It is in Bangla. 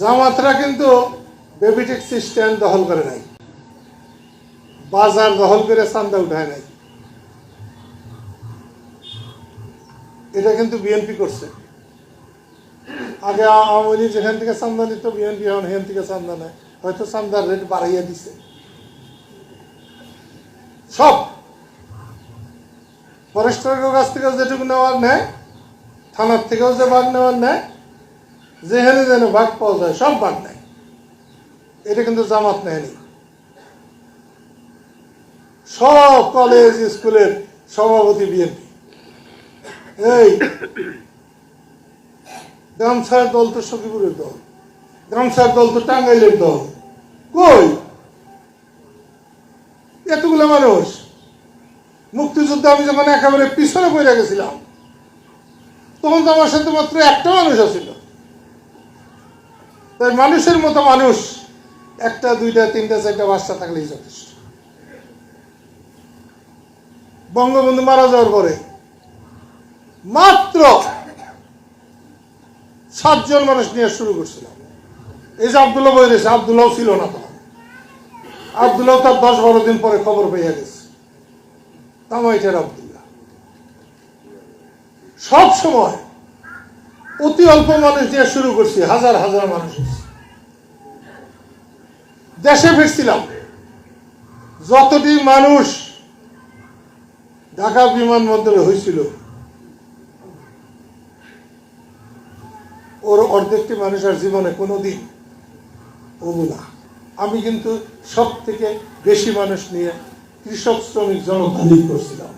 জামাতরা কিন্তু বেবি ট্যাক্সি স্ট্যান্ড দখল করে নাই। বাজার দখল করে চান্দা উঠায় নাই। এটা কিন্তু বিএনপি করছে। আগে আওয়ামী লীগ যেখান থেকে চান্দা নিত, বিএনপি এখন সেখান থেকে চান্দা নেয়। হয়তো চান্দার রেট বাড়াইয়া দিছে। সব। ফরেস্টারের কাছ থেকে যেটুকু নেওয়ার নেয়, থানার থেকেও যে ভাগ নেওয়ার নেয় যেখানে যেন ভাগ পাওয়া যায়, সব ভাগ নেয় এটা কিন্তু জামাত নেয়নি। সব কলেজ স্কুলের সভাপতি বিএনপি। এই গামছার দল তো সখীপুরের দল। গামছার দল তো টাঙ্গাইলের দল। কই? এতগুলো মানুষ। মুক্তিযুদ্ধে আমি যখন একেবারে পিছনে পড়ে গেছিলাম, তখন তো আমার সাথে মাত্র একটা মানুষ আছিল তাই মানুষের মতো মানুষ, একটা, দুইটা, তিনটা, চারটা বাচ্চা থাকলেই যথেষ্ট। বঙ্গবন্ধু মারা যাওয়ার পরে মাত্র সাতজন মানুষ নিয়ে শুরু করছিলাম। এই যে আবদুল্লাহ বই রয়েছে আবদুল্লাহ ছিল না তখন। আবদুল্লাহ তার দশ বারো দিন পরে খবর পেয়ে গেছে। তামাইটার আবদুল্লাহ। সব সময় অতি অল্প মানুষ দিয়ে শুরু করছি, হাজার হাজার মানুষ। দেশে ফিরছিলাম। যতটি মানুষ ঢাকা বিমানবন্দরে হয়েছিল, ওর অর্ধেকটি মানুষের জীবনে কোনোদিন হব না। আমি কিন্তু সব থেকে বেশি মানুষ নিয়ে কৃষক শ্রমিক জনতা করছিলাম।